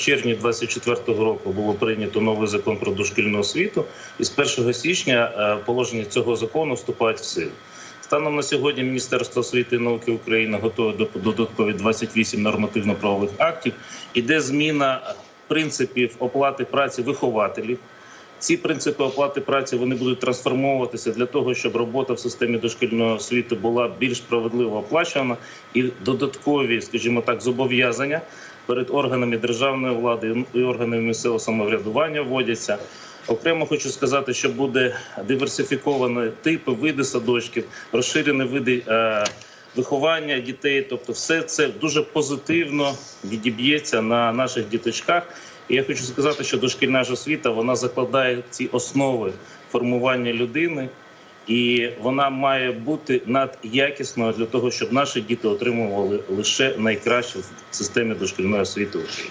червні 2024 року було прийнято новий закон про дошкільну освіту, і з 1 січня е, положення цього закону вступають в силу. Станом на сьогодні Міністерство освіти і науки України готове до додаткові 28 нормативно-правових актів. Іде зміна принципів оплати праці вихователів. Ці принципи оплати праці вони будуть трансформовуватися для того, щоб робота в системі дошкільної освіти була більш справедливо оплачувана, і додаткові, скажімо так, зобов'язання перед органами державної влади і органами місцевого самоврядування вводяться. Окремо хочу сказати, що буде диверсифіковано типи, види садочків, розширені види е, виховання дітей. Тобто, все це дуже позитивно відіб'ється на наших діточках. І я хочу сказати, що дошкільна ж освіта вона закладає ці основи формування людини, і вона має бути надякісною для того, щоб наші діти отримували лише найкраще в системі дошкільної освіти. в Україні.